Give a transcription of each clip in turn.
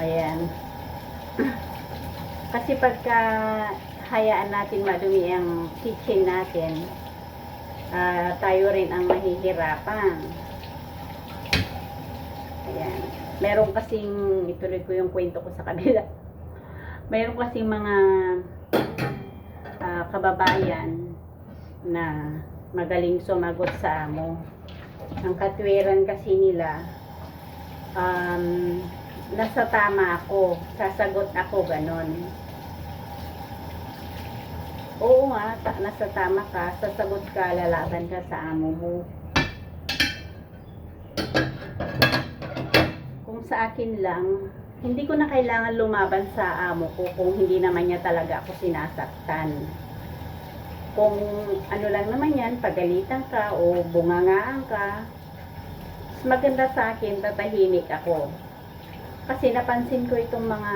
Ayan. Kasi pagka hayaan natin madumi ang kitchen natin, ah, tayo rin ang mahihirapan. Ayan. Meron kasing, ituloy ko yung kwento ko sa kabila. Meron kasing mga ah, kababayan na magaling sumagot sa amo. Ang katwiran kasi nila, um, nasa tama ako, sasagot ako ganon. Oo nga, ta- nasa tama ka, sasagot ka, lalaban ka sa amo mo. Kung sa akin lang, hindi ko na kailangan lumaban sa amo ko kung hindi naman niya talaga ako sinasaktan. Kung ano lang naman yan, pagalitan ka o bungangaan ka, mas maganda sa akin, tatahimik ako. Kasi napansin ko itong mga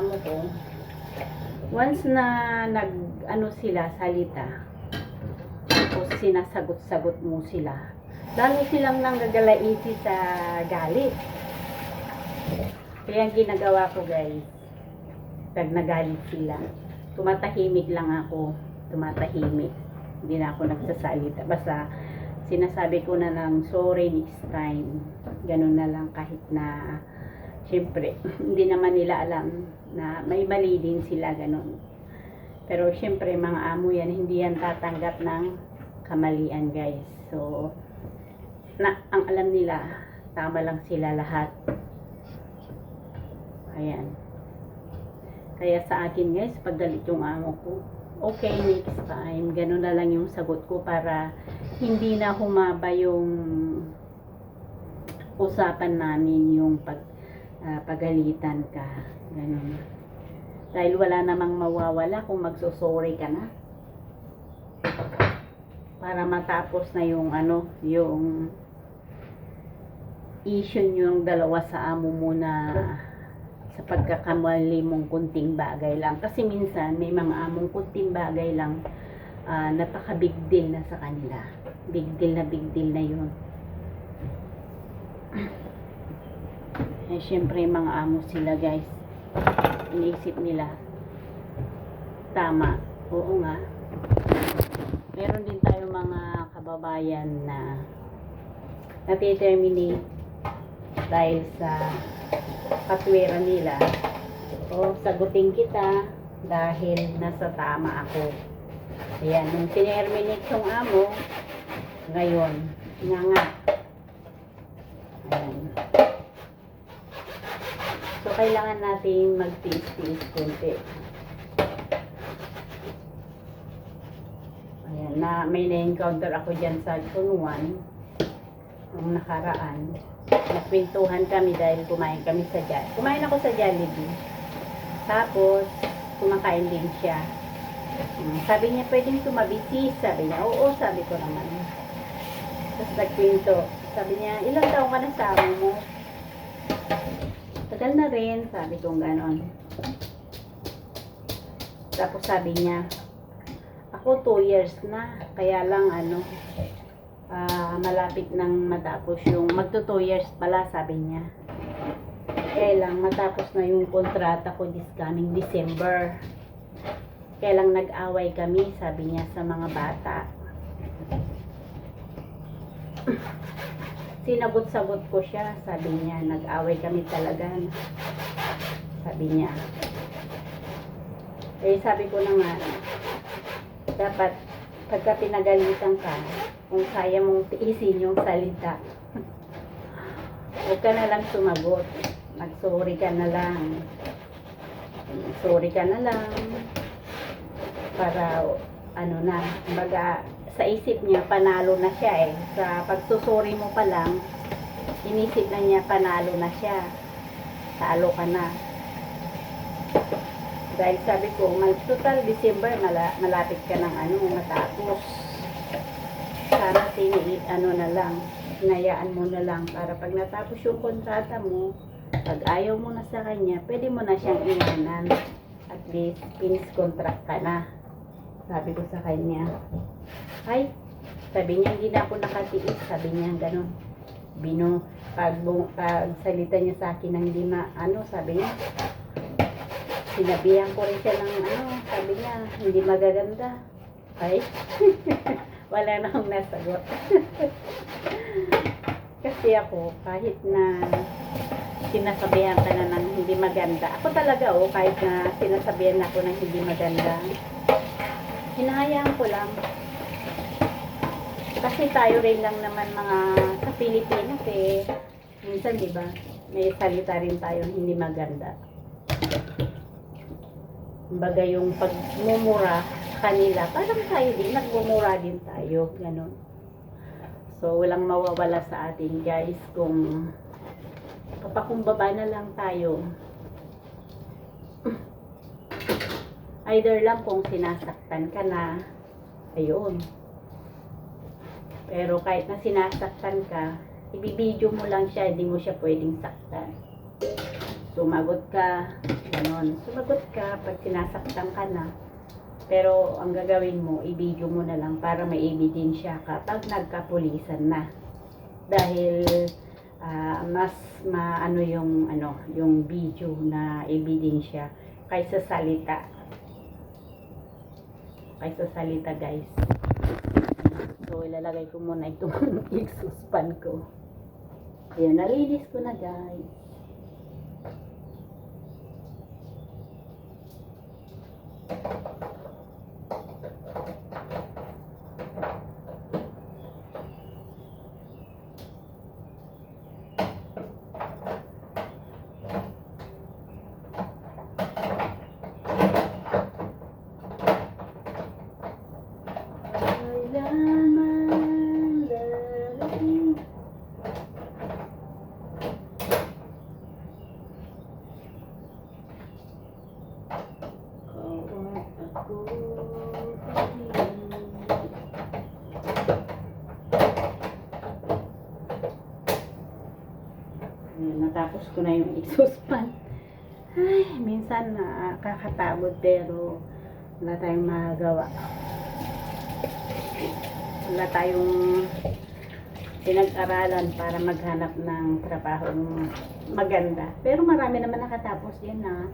amo ko, once na nag ano sila salita, tapos sinasagot-sagot mo sila, lalo silang nanggagalaiti sa galit. Kaya ang ginagawa ko guys, pag nagalit sila, tumatahimik lang ako, tumatahimik. Hindi na ako nagsasalita. Basta sinasabi ko na lang, sorry next time. Ganun na lang kahit na, syempre, hindi naman nila alam na may mali din sila ganun. Pero syempre, mga amo yan, hindi yan tatanggap ng kamalian guys. So, na, ang alam nila, tama lang sila lahat. Ayan. Kaya sa akin guys, pag yung amo ko, okay next time, ganun na lang yung sagot ko para hindi na humaba yung usapan namin yung pag ah, pagalitan ka. Ganun. Dahil wala namang mawawala kung magsusorry ka na. Para matapos na yung ano, yung issue yung dalawa sa amo mo na sa pagkakamali mong kunting bagay lang. Kasi minsan, may mga among kunting bagay lang ah, napaka-big deal na sa kanila. Big deal na big deal na yun. Eh, syempre, mga amo sila, guys. Iniisip nila. Tama. Oo nga. Meron din tayo mga kababayan na nati-terminate dahil sa katwiran nila o sagutin kita dahil nasa tama ako. Ayan, nung tinerminate yung amo, ngayon, nga nga. Ayan. So, kailangan natin magtiis-tiis kunti. Ayan, na may na-encounter ako dyan sa Chunwan nung nakaraan. Nagpintuhan kami dahil kumain kami sa Jollibee. Kumain ako sa Jollibee. Tapos, kumakain din siya. Hmm, Sabi niya, pwedeng tumabi sis. Sabi niya, oo, sabi ko naman. Tapos nagpinto. Sabi niya, ilang taong ka na sa amo mo? Tagal na rin, sabi kong ganon. Tapos sabi niya, ako 2 years na, kaya lang ano, ah, malapit nang matapos yung, magto 2 years pala, sabi niya. Kaya lang matapos na yung kontrata ko this coming December. Kaya lang nag-away kami, sabi niya sa mga bata. Sinagot-sagot ko siya, sabi niya, nag-away kami talaga. Sabi niya. Eh, sabi ko na nga, dapat pagka pinagalitan ka, kung kaya mong tiisin yung salita, huwag ka na lang sumagot. Mag-sorry ka na lang. Sorry ka na lang. Para, ano na, baga, sa isip niya, panalo na siya eh. Sa pagsusuri mo pa lang, inisip na niya, panalo na siya. Talo ka na. Dahil sabi ko, total December, mala, malapit ka ng ano, matapos. Sana tini, ano na lang, hinayaan mo na lang para pag natapos yung kontrata mo, pag ayaw mo na sa kanya, pwede mo na siyang iwanan. At least, finish contract ka na. Sabi ko sa kanya, ay, sabi niya, hindi na ako nakatiis. Sabi niya, ganun. bino, pag, pag salita niya sa akin ng hindi ma, ano, sabi niya, sinabihan ko rin siya ng ano, sabi niya, hindi magaganda. Ay, wala na akong nasagot. Kasi ako, kahit na sinasabihan ka na ng hindi maganda, ako talaga oh, kahit na sinasabihan ako ng hindi maganda, hinahayaan ko lang. Kasi tayo rin lang naman mga sa Pilipinas eh, minsan di ba, may salita rin tayo hindi maganda. Kumbaga yung pagmumura kanila, parang tayo din, nagmumura din tayo, ganun. So, walang mawawala sa atin guys kung papakumbaba na lang tayo. Either lang kung sinasaktan ka na, ayun. Pero kahit na sinasaktan ka, ibibidyo mo lang siya, hindi mo siya pwedeng saktan. Sumagot ka, ganon. Sumagot ka pag sinasaktan ka na. Pero ang gagawin mo, ibidyo mo na lang para may ebidensya ka pag nagkapulisan na. Dahil ah, mas maano yung ano, yung video na ebidensya kaysa salita. Kaysa salita, guys. So, ilalagay ko muna itong exhaust fan ko. Ayan, nalinis ko na, guys. Natapos ko na yung exhaust fan. Ay, minsan nakakatawad pero wala tayong magagawa. Wala tayong pinag-aralan para maghanap ng trabahong maganda. Pero marami naman nakatapos yan na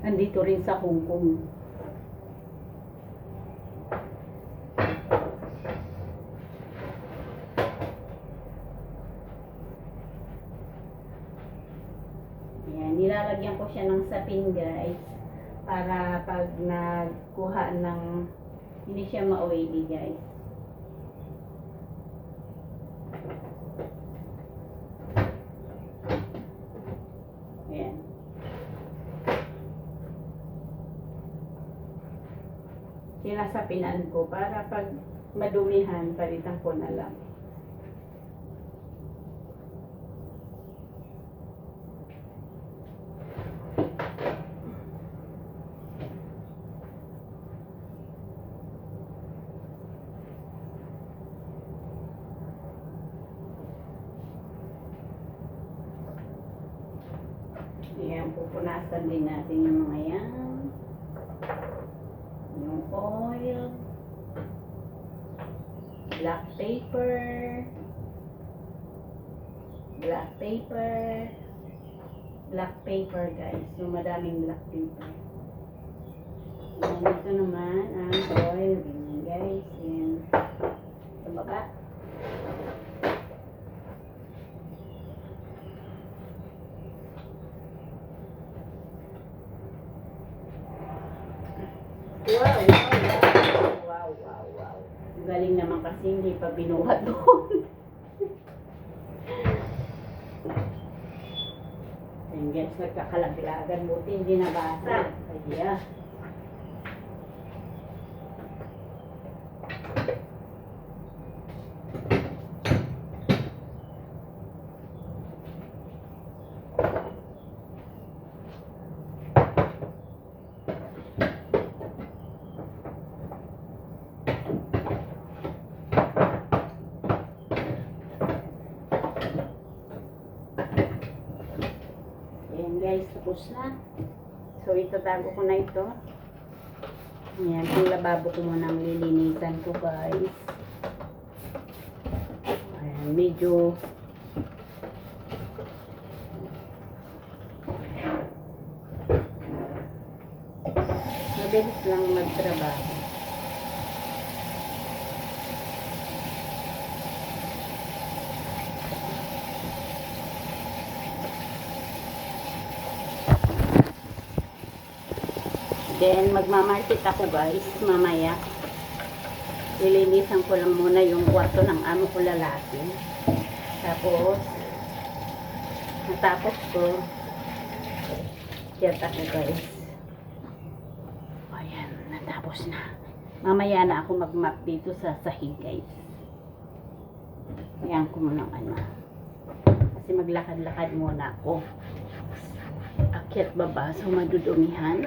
nandito rin sa Hong Kong. Ayan, nilalagyan sapin guys para pag nagkuha ng hindi siya ma-oily guys. Ayan. Sinasapinan ko para pag madumihan, palitan ko na lang. Ayan, pupunasan din natin yung mga yan. Yung oil. Black paper. Black paper. Black paper guys. Yung madaming black paper. Ayan, ito naman ang oil. Naman kasi hindi pa binuhat doon. Ayan guys, nagkakalaglagan. Buti hindi nabasa. Kaya. ubos na. So, itatago ko na ito. Ayan, yung lababo ko muna ang lilinisan ko, guys. Ayan, medyo mabilis lang magtrabaho. Then, magmamarket ako guys, mamaya. Lilinisan ko lang muna yung kwarto ng amo ko lalaki. Tapos, natapos ko, chat ako guys. Ayan, natapos na. Mamaya na ako mag-map dito sa sahig guys. Ayan ko muna ano. Kasi maglakad-lakad muna ako. Akyat baba, so madudumihan.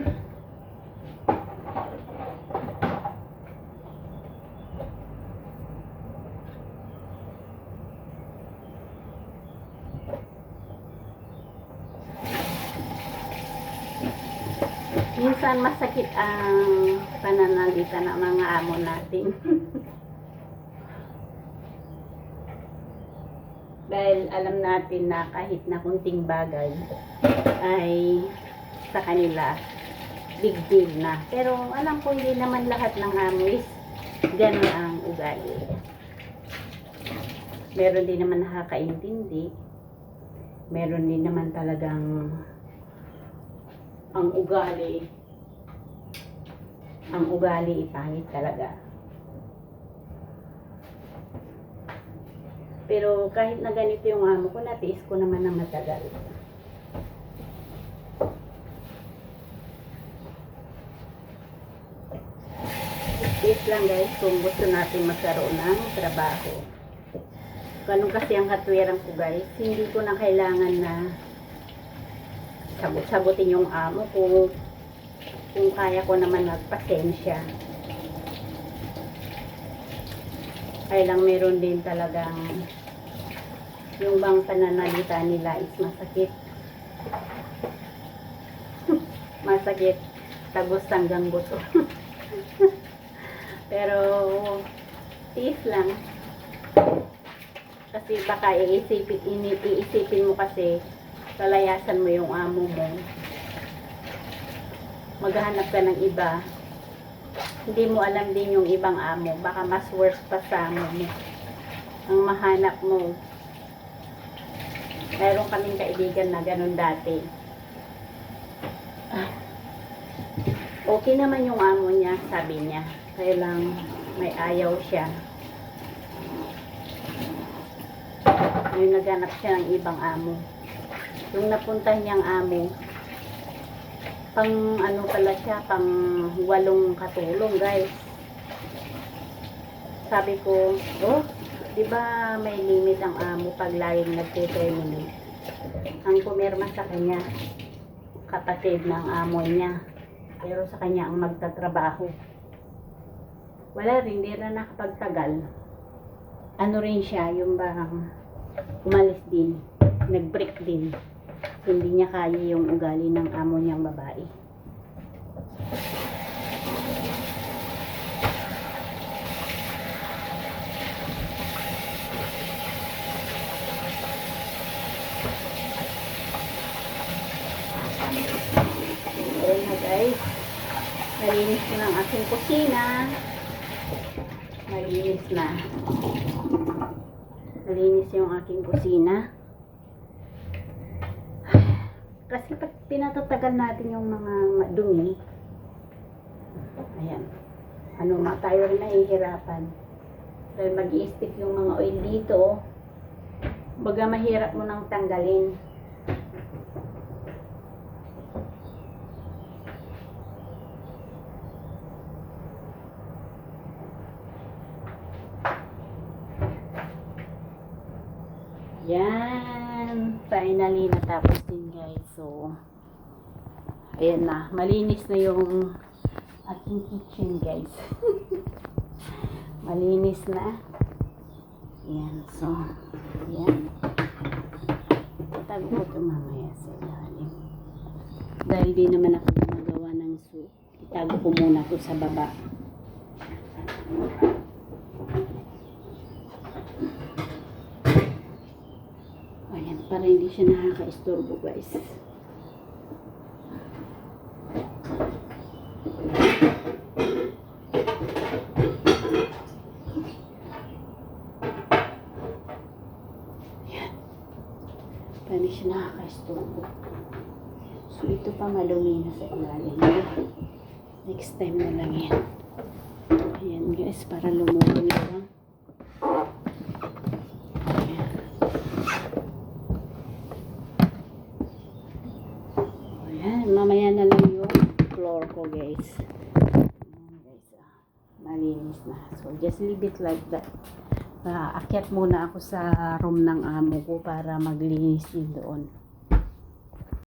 Minsan masakit ang pananalita ng mga amo natin. Dahil alam natin na kahit na kunting bagay ay sa kanila big deal na. Pero alam ko hindi naman lahat ng amo is ganun ang ugali. Meron din naman nakakaintindi. Meron din naman talagang ang ugali ang ugali ipangit talaga. Pero kahit na ganito yung amo ko, natiis ko naman ng matagal. Tiis lang guys kung gusto natin magkaroon ng trabaho. Ganun kasi ang katwiran ko guys, hindi ko na kailangan na sagot-sagutin yung amo ko kung kaya ko naman magpasensya. Ay lang meron din talagang yung bang pananalita nila is masakit. masakit. Tagos hanggang buto. Pero tiis lang. Kasi baka iisipin, iisipin mo kasi kalayasan mo yung amo mo. Maghanap ka ng iba. Hindi mo alam din yung ibang amo. Baka mas worse pa sa amo mo. Ang mahanap mo. Meron kaming kaibigan na ganun dati. Ah. Okay naman yung amo niya, sabi niya. Kaya lang may ayaw siya. Ngayon naghanap siya ng ibang amo. Yung napunta niyang amo, pang ano pala siya, pang walong katulong guys. Sabi ko, oh, di ba may limit ang amo pag laging nagte-terminate? Ang pumirma sa kanya, kapatid ng amo niya. Pero sa kanya ang magtatrabaho. Wala rin, di na nakapagtagal. Ano rin siya, yung bang umalis din, nag-break din. Hindi niya kaya yung ugali ng amo niyang babae. Ayan na guys. Nalinis ko ng aking kusina. Nalinis na. Nalinis yung aking kusina. Kasi pag pinatatagal natin yung mga madumi, ayan, ano tayo rin nahihirapan. Dahil mag stick yung mga oil dito, baga mahirap mo nang tanggalin. Yan. Finally, natapos din guys. So, ayan na. Malinis na yung aking kitchen guys. Malinis na. Yan. So, yan. Tago ko ito mamaya sa ilalim. Dahil di naman ako gumagawa ng soup. Itago ko muna to sa baba. para hindi siya nakaka-istorbo guys. Ayan. Para hindi siya nakaka-istorbo. So, ito pa malumi na sa ilalim. Next time na lang yan. Ayan guys, para lumulo na lang. Guys. Ayan guys, ah, malinis na. So, just leave it like that. Ah, akyat muna ako sa room ng amo ko para maglinis din doon.